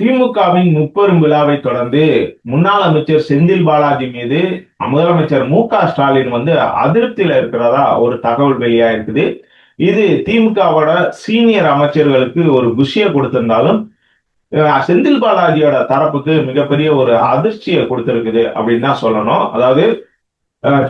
திமுகவின் முப்பெரும் விழாவை தொடர்ந்து முன்னாள் அமைச்சர் செந்தில் பாலாஜி மீது முதலமைச்சர் மு க ஸ்டாலின் வந்து அதிருப்தியில இருக்கிறதா ஒரு தகவல் வெளியா இருக்குது. இது திமுகவோட சீனியர் அமைச்சர்களுக்கு ஒரு குஷியை கொடுத்திருந்தாலும் செந்தில் பாலாஜியோட தரப்புக்கு மிகப்பெரிய ஒரு அதிர்ச்சியை கொடுத்திருக்குது அப்படின்னு தான் சொல்லணும். அதாவது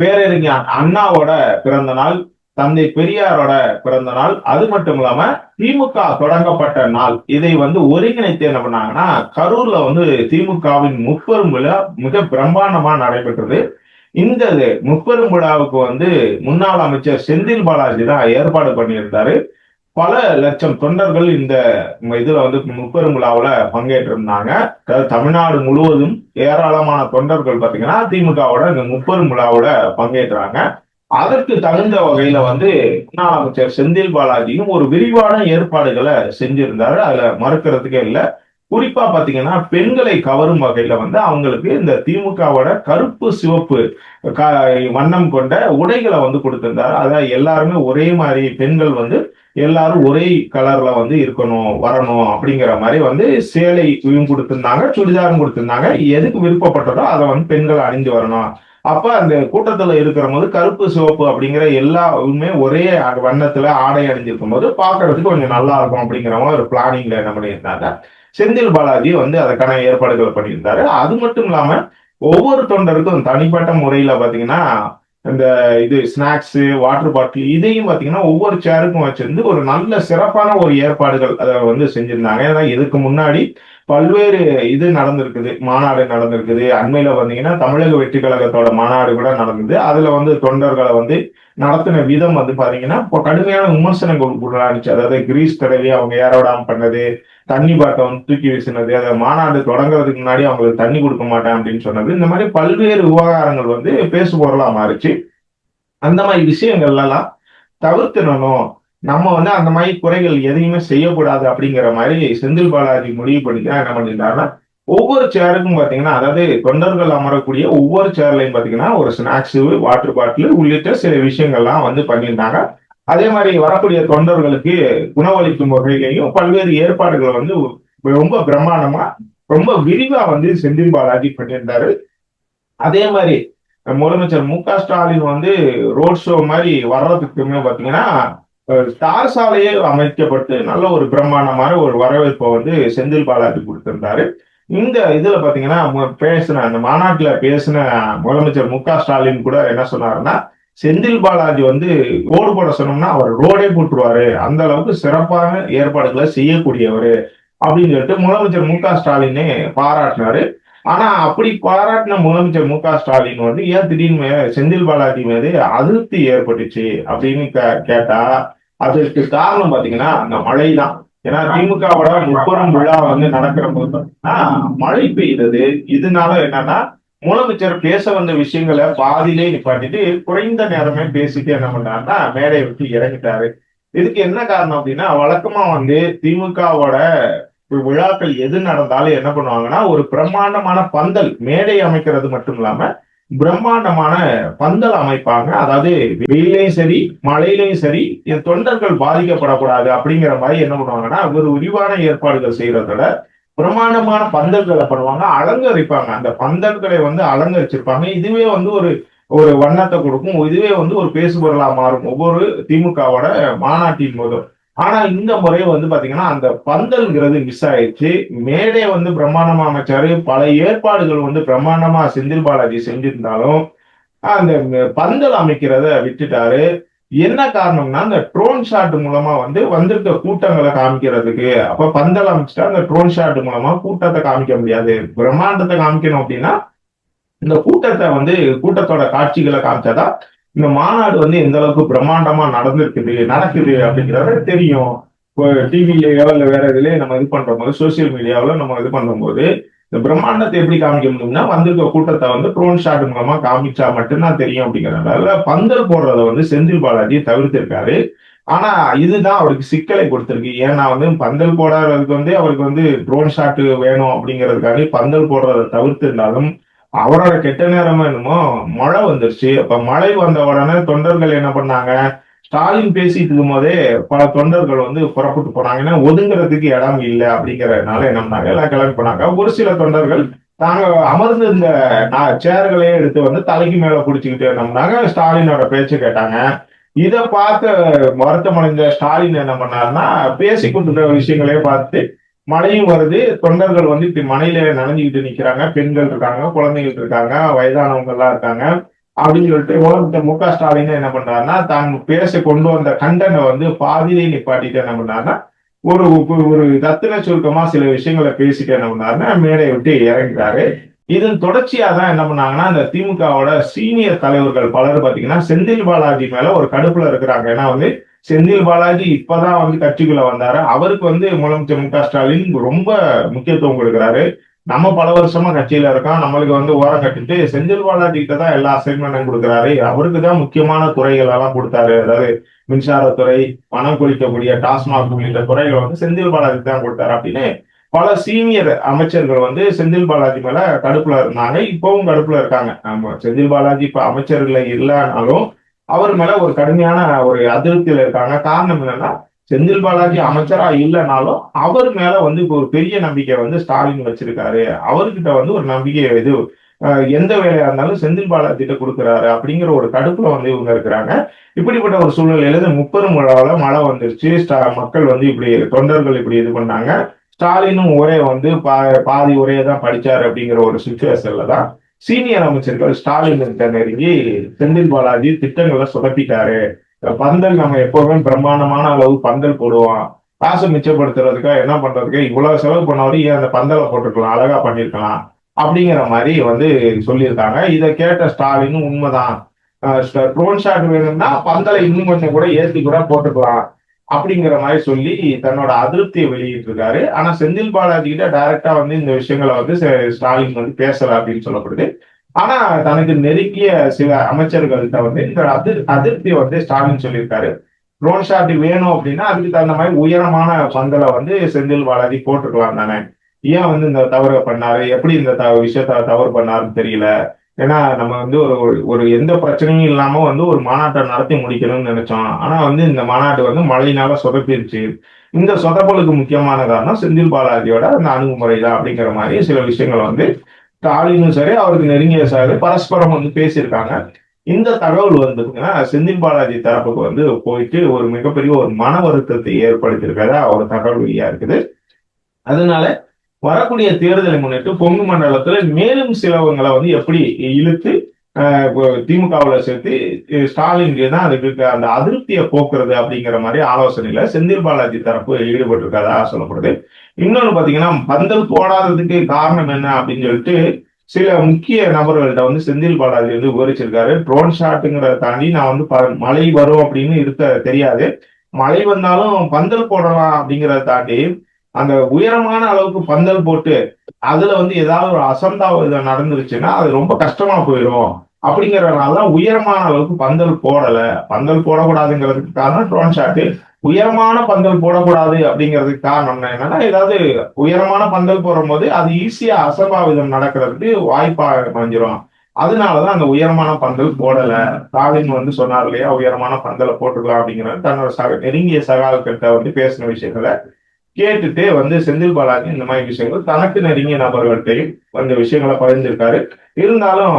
பேரறிஞர் அண்ணாவோட பிறந்த நாள் தந்தை பெரியாரோட பிறந்த நாள். அது மட்டும் இல்லாம திமுக தொடங்கப்பட்ட நாள். இதை வந்து ஒருங்கிணைத்து என்ன பண்ணாங்கன்னா கரூர்ல வந்து திமுகவின் முப்பெரும் விழா மிக பிரம்மாண்டமா நடைபெற்றது. இந்த முப்பெரும் விழாவுக்கு வந்து முன்னாள் அமைச்சர் செந்தில் பாலாஜி தான் ஏற்பாடு பண்ணியிருந்தாரு. பல லட்சம் தொண்டர்கள் இந்த இதுல வந்து முப்பெரும் விழாவுல பங்கேற்றிருந்தாங்க. தமிழ்நாடு முழுவதும் ஏராளமான தொண்டர்கள் பாத்தீங்கன்னா திமுகவோட இந்த முப்பெரும் விழாவுல பங்கேற்றாங்க. அதற்கு தகுந்த வகையில வந்து முன்னாள் அமைச்சர் செந்தில் பாலாஜியும் ஒரு விரிவான ஏற்பாடுகளை செஞ்சிருந்தாரு. அதுல மறுக்கிறதுக்கே இல்லை. குறிப்பா பாத்தீங்கன்னா பெண்களை கவரும் வகையில வந்து அவங்களுக்கு இந்த திமுகவோட கருப்பு சிவப்பு க- வண்ணம் கொண்ட உடைகளை வந்து கொடுத்திருந்தாரு. அதாவது எல்லாருமே ஒரே மாதிரி பெண்கள் வந்து எல்லாரும் ஒரே கலர்ல வந்து இருக்கணும் வரணும் அப்படிங்கிற மாதிரி வந்து சேலையும் கொடுத்திருந்தாங்க சுடிதாரும் கொடுத்திருந்தாங்க. எதுக்கு விருப்பப்பட்டதோ அதை வந்து பெண்கள் அணிந்து வரணும். அப்ப அந்த கூட்டத்துல இருக்கிற போது கருப்பு சிவப்பு அப்படிங்கிற எல்லாமே ஒரே வண்ணத்துல ஆடை அணிஞ்சிருக்கும் போது பாக்குறதுக்கு கொஞ்சம் நல்லா இருக்கும் அப்படிங்கிற ஒரு பிளானிங்ல என்ன பண்ணியிருந்தாங்க. செந்தில் பாலாஜி வந்து அதுக்கான ஏற்பாடுகள் பண்ணியிருந்தாரு. அது மட்டும் இல்லாம ஒவ்வொரு தொண்டருக்கும் தனிப்பட்ட முறையில பாத்தீங்கன்னா இந்த இது ஸ்நாக்ஸு வாட்டர் பாட்டில் இதையும் பார்த்தீங்கன்னா ஒவ்வொரு சேருக்கும் வச்சிருந்து ஒரு நல்ல சிறப்பான ஒரு ஏற்பாடுகள் அதை வந்து செஞ்சிருந்தாங்க. ஏன்னா இதுக்கு முன்னாடி பல்வேறு இது நடந்திருக்குது மாநாடு நடந்திருக்குது. அண்மையில வந்தீங்கன்னா தமிழக வெற்றி கழகத்தோட மாநாடு கூட நடந்தது. அதுல வந்து தொண்டர்களை வந்து நடத்தின விதம் வந்து பாத்தீங்கன்னா இப்போ கடுமையான விமர்சனங்கள் உள்ளாச்சு அதாவது கிரீஸ் தடவி அவங்க ஏரோடாம் பண்ணது தண்ணி பாட்டை வந்து தூக்கி வீசினது அதை மாநாடு தொடங்குறதுக்கு முன்னாடி அவங்களுக்கு தண்ணி கொடுக்க மாட்டேன் அப்படின்னு சொன்னது. இந்த மாதிரி பல்வேறு விவகாரங்கள் வந்து பேசு பொருளா மாறிச்சு. அந்த மாதிரி விஷயங்கள்லாம் தவிர்த்திடணும். நம்ம வந்து அந்த மாதிரி குறைகள் எதையுமே செய்யக்கூடாது அப்படிங்கிற மாதிரி செந்தில் பாலாஜி முடிவு பண்ணிக்கிறா என்ன பண்ணிட்டாருன்னா ஒவ்வொரு சேருக்கும் பாத்தீங்கன்னா அதாவது தொண்டர்கள் அமரக்கூடிய ஒவ்வொரு சேர்லையும் பாத்தீங்கன்னா ஒரு ஸ்நாக்ஸ் வாட்டர் பாட்டில் உள்ளிட்ட சில விஷயங்கள்லாம் வந்து பண்ணியிருந்தாங்க. அதே மாதிரி வரக்கூடிய தொண்டர்களுக்கு உணவளிக்கும் வகையிலையும் பல்வேறு ஏற்பாடுகளை வந்து ரொம்ப பிரம்மாண்டமா ரொம்ப விரிவா வந்து செந்தில் பாலாஜி பண்ணியிருந்தாரு. அதே மாதிரி முதலமைச்சர் மு க ஸ்டாலின் வந்து ரோட் ஷோ மாதிரி வர்றதுக்குமே பாத்தீங்கன்னா ஸ்டார் சாலையே அமைக்கப்பட்டு நல்ல ஒரு பிரம்மாண்டமான ஒரு வரவேற்பை வந்து செந்தில் பாலாஜி கொடுத்திருந்தாரு. இந்த இதுல பாத்தீங்கன்னா பேசின அந்த மாநாட்டுல பேசின முதலமைச்சர் மு க ஸ்டாலின் கூட என்ன சொன்னாருன்னா செந்தில் பாலாஜி வந்து ரோடு போட சொன்னோம்னா அவர் ரோடே போட்டுருவாரு அந்த அளவுக்கு சிறப்பான ஏற்பாடுகளை செய்யக்கூடியவர் அப்படின்னு சொல்லிட்டு முதலமைச்சர் மு க ஸ்டாலினே பாராட்டினாரு. ஆனா அப்படி பாராட்டின முதலமைச்சர் மு க ஸ்டாலின் வந்து ஏன் திடீர்னு செந்தில் பாலாஜி மீது அதிருப்தி ஏற்பட்டுச்சு அப்படின்னு கே- கேட்டா அதற்கு காரணம் பாத்தீங்கன்னா அந்த மழை தான் ஏன்னா திமுகவோட முப்பெரும் விழா வந்து நடக்கிற போது மழை பெய்தது. இதனால என்னன்னா முதலமைச்சர் பேச வந்த விஷயங்களை பாதியிலே நிப்பாட்டிட்டு குறைந்த நேரமே பேசிட்டு என்ன பண்ணாருன்னா மேடையை விட்டு இறங்கிட்டாரு. இதுக்கு என்ன காரணம் அப்படின்னா வழக்கமா வந்து திமுகவோட விழாக்கள் எது நடந்தாலும் என்ன பண்ணுவாங்கன்னா ஒரு பிரம்மாண்டமான பந்தல் மேடை அமைக்கிறது மட்டும் இல்லாம பிரம்மாண்டமான பந்தல் அமைப்பாங்க அதாவது வெயிலையும் சரி மழையிலையும் சரி என் தொண்டர்கள் பாதிக்கப்படக்கூடாது அப்படிங்கிற மாதிரி என்ன பண்ணுவாங்கன்னா ஒரு விரிவான ஏற்பாடுகள் செய்யறதோட பிரமாண்டமான பந்தல்களை பண்ணுவாங்க அலங்கரிப்பாங்க. அந்த பந்தல்களை வந்து அலங்கரிச்சிருப்பாங்க. இதுவே வந்து ஒரு ஒரு வண்ணத்தை கொடுக்கும். இதுவே வந்து ஒரு பேசுபொருளா மாறும். ஒவ்வொரு திமுகவோட மாநாட்டின் போதும். ஆனா இந்த முறை வந்து பாத்தீங்கன்னா அந்த பந்தல்ங்கிறது மிஸ் ஆயிடுச்சு. மேடை வந்து பிரம்மாண்டமா அமைச்சாரு. பல ஏற்பாடுகள் வந்து பிரம்மாண்டமா செந்தில் பாலாஜி செஞ்சிருந்தாலும் அந்த பந்தல் அமைக்கிறத விட்டுட்டாரு. என்ன காரணம்னா அந்த ட்ரோன் ஷாட் மூலமா வந்து வந்திருக்க கூட்டங்களை காமிக்கிறதுக்கு. அப்ப பந்தல் அமைச்சிட்டா அந்த ட்ரோன் ஷாட் மூலமா கூட்டத்தை காமிக்க முடியாது. பிரம்மாண்டத்தை காமிக்கணும் அப்படின்னா இந்த கூட்டத்தை வந்து கூட்டத்தோட காட்சிகளை காமிச்சாதான் இந்த மாநாடு வந்து எந்த அளவுக்கு பிரம்மாண்டமா நடந்திருக்குது நடக்குது அப்படிங்கிறத தெரியும். இப்போ டிவிலயோ இல்லை வேற இதுலயே நம்ம இது பண்ற போது சோசியல் மீடியாவில் நம்ம இது பண்ணும்போது இந்த பிரம்மாண்டத்தை எப்படி காமிக்க முடியும்னா வந்திருக்க கூட்டத்தை வந்து ட்ரோன் ஷாட் மூலமா காமிச்சா மட்டும்தான் தெரியும் அப்படிங்கிறனால பந்தல் போடுறத வந்து செந்தில் பாலாஜி தவிர்த்திருக்காரு. ஆனா இதுதான் அவருக்கு சிக்கலை கொடுத்திருக்கு. ஏன்னா வந்து பந்தல் போடாததுக்கு வந்து அவருக்கு வந்து ட்ரோன் ஷாட் வேணும் அப்படிங்கிறதுக்காண்டி பந்தல் போடுறதை தவிர்த்திருந்தாலும் அவரோட கெட்ட நேரமா என்னமோ மழை வந்துருச்சு. அப்ப மழை வந்த உடனே தொண்டர்கள் என்ன பண்ணாங்க? ஸ்டாலின் பேசிட்டு இருக்கும் போதே பல தொண்டர்கள் வந்து புறப்பட்டு போனாங்க. ஏன்னா ஒதுங்குறதுக்கு இடம் இல்லை அப்படிங்கறதுனால என்ன பண்ணாங்க? எல்லாம் கிளம்பி போனாங்க. ஒரு சில தொண்டர்கள் நாங்க அமர்ந்து நான் சேர்களையே எடுத்து வந்து தலைக்கு மேல குடிச்சுக்கிட்டு இருந்தோம்னாங்க ஸ்டாலினோட பேச்சு கேட்டாங்க. இதை பார்த்து வருத்தமடைந்த ஸ்டாலின் என்ன பண்ணாருன்னா பேசி கொண்டிருக்கிற விஷயங்களையே பார்த்து மழையும் வருது. தொண்டர்கள் வந்து இப்படி மழையில நனைஞ்சுக்கிட்டு நிக்கிறாங்க. பெண்கள் இருக்காங்க குழந்தைகள் இருக்காங்க வயதானவங்க எல்லாம் இருக்காங்க அப்படின்னு சொல்லிட்டு முதலமைச்சர் மு க ஸ்டாலின் என்ன பண்றாருன்னா தான் பேச கொண்டு வந்த கண்டனை வந்து பாதியிலே நிப்பாட்டிட்டு என்ன பண்ணாருன்னா ஒரு ஒரு ரத்தின சுருக்கமா சில விஷயங்களை பேசிட்டு என்ன பண்ணாருன்னா மேடையை விட்டு இறங்கிட்டாரு. இதன் தொடர்ச்சியா தான் என்ன பண்ணாங்கன்னா அந்த திமுகவோட சீனியர் தலைவர்கள் பலர் பாத்தீங்கன்னா செந்தில் பாலாஜி மேல ஒரு கடுப்புல இருக்கிறாங்க. ஏன்னா வந்து செந்தில் பாலாஜி இப்பதான் வந்து கட்சிக்குள்ள வந்தாரு. அவருக்கு வந்து முதலமைச்சர் மு க ஸ்டாலின் ரொம்ப முக்கியத்துவம் கொடுக்குறாரு. நம்ம பல வருஷமா கட்சியில இருக்கோம். நம்மளுக்கு வந்து ஓரம் கட்டிட்டு செந்தில் பாலாஜி கிட்ட தான் எல்லா அசைன்மெண்ட்டும் கொடுக்குறாரு. அவருக்கு தான் முக்கியமான துறைகள் எல்லாம் கொடுத்தாரு. அதாவது மின்சாரத்துறை பணம் குளிக்கக்கூடிய டாஸ்மாக் உள்ளிட்ட துறைகள் வந்து செந்தில் பாலாஜி தான் கொடுத்தாரு அப்படின்னு பல சீனியர் அமைச்சர்கள் வந்து செந்தில் பாலாஜி மேல கடுப்புல இருந்தாங்க. இப்பவும் கடுப்புல இருக்காங்க. நம்ம செந்தில் பாலாஜி இப்ப அமைச்சர்கள் இல்லைனாலும் அவர் மேல ஒரு கடுமையான ஒரு அதிருப்தியில இருக்காங்க. காரணம் என்னன்னா செந்தில் பாலாஜி அமைச்சரா இல்லைனாலும் அவர் மேல வந்து இப்போ ஒரு பெரிய நம்பிக்கை வந்து ஸ்டாலின் வச்சிருக்காரு. அவர்கிட்ட வந்து ஒரு நம்பிக்கை இது எந்த வேலையா இருந்தாலும் செந்தில் பாலாஜி கிட்ட கொடுக்குறாரு அப்படிங்கிற ஒரு கடுப்புல வந்து இவங்க இருக்கிறாங்க. இப்படிப்பட்ட ஒரு சூழ்நிலையில இந்த முப்பெரும் விழாவில மழை வந்துருச்சு. மக்கள் வந்து இப்படி தொண்டர்கள் இப்படி இது பண்ணாங்க. ஸ்டாலினும் ஒரே வந்து பா பாதி ஒரே தான் படிச்சாரு அப்படிங்கிற ஒரு சுச்சுவேஷன்ல தான் சீனியர் அமைச்சர்கள் ஸ்டாலின் கிட்ட நெருங்கி செந்தில் பாலாஜி திட்டங்களை சொதப்பிட்டாரு. பந்தல் நம்ம எப்பவுமே பிரம்மாண்டமான அளவு பந்தல் போடுவோம். காசு மிச்சப்படுத்துறதுக்காக என்ன பண்றதுக்கு? இவ்வளவு செலவு பண்ணவரை ஏன் அந்த பந்தலை போட்டுக்கலாம் அழகா பண்ணிருக்கலாம் அப்படிங்கிற மாதிரி வந்து சொல்லியிருக்காங்க. இதை கேட்ட ஸ்டாலினும் உண்மைதான். ட்ரோன் ஷாட் வேணும்னா பந்தலை இன்னும் கொஞ்சம் கூட ஏற்றி கூட போட்டுக்கலாம். அப்படிங்கிற மாதிரி சொல்லி தன்னோட அதிருப்தியை வெளியிட்டு இருக்காரு ஆனா செந்தில் பாலாஜி கிட்ட டைரக்டா வந்து இந்த விஷயங்களை வந்து ஸ்டாலின் வந்து பேசல அப்படின்னு சொல்லப்படுது. ஆனா தனக்கு நெருக்கிய சில அமைச்சர்கள்ட்ட வந்து இந்த அதிர் அதிருப்தியை வந்து ஸ்டாலின் சொல்லியிருக்காரு. ட்ரோன் ஷாட் வேணும் அப்படின்னா அதுக்கு தகுந்த மாதிரி உயரமான பந்தலை வந்து செந்தில் பாலாஜி போட்டுக்கலாம் தானே. ஏன் வந்து இந்த தவறு பண்ணாரு? எப்படி இந்த விஷயத்த தவறு பண்ணாருன்னு தெரியல. ஏன்னா நம்ம வந்து ஒரு ஒரு எந்த பிரச்சனையும் இல்லாம வந்து ஒரு மாநாட்டை நடத்தி முடிக்கணும்னு நினைச்சோம். ஆனா வந்து இந்த மாநாட்டு வந்து மழையினால சொதப்பிருச்சு. இந்த சொதப்பலுக்கு முக்கியமான காரணம் செந்தில் பாலாஜியோட அந்த அணுகுமுறை தான் அப்படிங்கிற மாதிரி சில விஷயங்களை வந்து ஸ்டாலினும் சரி அவருக்கு நெருங்கிய சார் பரஸ்பரம் வந்து பேசியிருக்காங்க. இந்த தகவல் வந்துன்னா செந்தில் பாலாஜி தரப்புக்கு வந்து போயிட்டு ஒரு மிகப்பெரிய ஒரு மன வருத்தத்தை ஏற்படுத்தியிருக்கிறதா ஒரு தகவல் வெளியா இருக்குது. அதனால வரக்கூடிய தேர்தலை முன்னிட்டு பொங்கு மண்டலத்துல மேலும் சிலவங்களை வந்து எப்படி இழுத்து திமுகவில் சேர்த்து ஸ்டாலின் தான் அதுக்கு அந்த அதிருப்தியை போக்குறது அப்படிங்கிற மாதிரி ஆலோசனையில செந்தில் பாலாஜி தரப்பு ஈடுபட்டு இருக்கதா சொல்லப்படுது. இன்னொன்னு பாத்தீங்கன்னா பந்தல் போடாததுக்கு காரணம் என்ன அப்படின்னு சொல்லிட்டு சில முக்கிய நபர்கள்ட்ட வந்து செந்தில் பாலாஜி வந்து விவரிச்சிருக்காரு. ட்ரோன் ஷாட்டுங்கிறத தாண்டி நான் வந்து மழை வரும் அப்படின்னு இருக்க தெரியாது. மழை வந்தாலும் பந்தல் போடலாம் அப்படிங்கிறத தாண்டி அந்த உயரமான அளவுக்கு பந்தல் போட்டு அதுல வந்து ஏதாவது ஒரு அசம்பாவிதம் நடந்துருச்சுன்னா அது ரொம்ப கஷ்டமா போயிடும் அப்படிங்கறதுனால தான் உயரமான அளவுக்கு பந்தல் போடல. பந்தல் போடக்கூடாதுங்கிறதுக்கு காரணம் ட்ரோன் ஷாட்டு உயரமான பந்தல் போடக்கூடாது அப்படிங்கிறதுக்கு காரணம் என்னன்னா ஏதாவது உயரமான பந்தல் போடும் போது அது ஈஸியா அசம்பாவிதம் நடக்கிறதுக்கு வாய்ப்பா அமைஞ்சிரும். அதனாலதான் அந்த உயரமான பந்தல் போடல. ஸ்டாலின் வந்து சொன்னார் இல்லையா உயரமான பந்தலை போட்டுக்கலாம் அப்படிங்கிறது தன்னோட சக நெருங்கிய சகால்கிட்ட வந்து பேசின விஷயங்களை கேட்டுட்டு வந்து செந்தில் பாலாஜி இந்த மாதிரி விஷயங்கள் தனக்கு நெருங்கிய நபர்கள்ட்டையும் அந்த விஷயங்களை பகிர்ந்திருக்காரு. இருந்தாலும்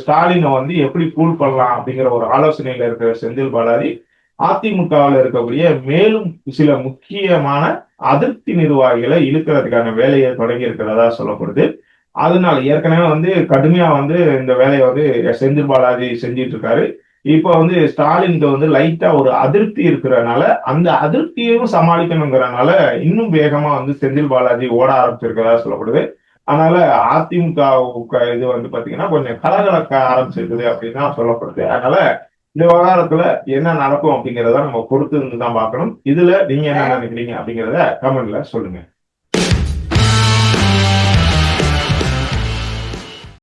ஸ்டாலினை வந்து எப்படி கூல் பண்ணலாம் அப்படிங்கிற ஒரு ஆலோசனையில இருக்கிற செந்தில் பாலாஜி அதிமுகவில் இருக்கக்கூடிய மேலும் சில முக்கியமான அதிருப்தி நிர்வாகிகளை இழுக்கிறதுக்கான வேலையை தொடங்கி இருக்கிறதா சொல்லப்படுது. அதனால ஏற்கனவே வந்து கடுமையா வந்து இந்த வேலையை வந்து செந்தில் பாலாஜி செஞ்சிட்டு இருக்காரு. இப்போ வந்து ஸ்டாலின் வந்து லைட்டா ஒரு அதிருப்தி இருக்கிறதுனால அந்த அதிருப்தியையும் சமாளிக்கணுங்கிறனால இன்னும் வேகமா வந்து செந்தில் பாலாஜி ஓட ஆரம்பிச்சிருக்கிறதா சொல்லப்படுது. அதனால அதிமுக இது வந்து பாத்தீங்கன்னா கொஞ்சம் கலகலக்க ஆரம்பிச்சிருக்குது அப்படின்னு தான் சொல்லப்படுது. அதனால இந்த விவகாரத்துல என்ன நடக்கும் அப்படிங்கிறத நம்ம பொறுத்து இருந்து தான் பார்க்கணும். இதுல நீங்க என்ன நினைக்கிறீங்க அப்படிங்கிறத கமெண்ட்ல சொல்லுங்க.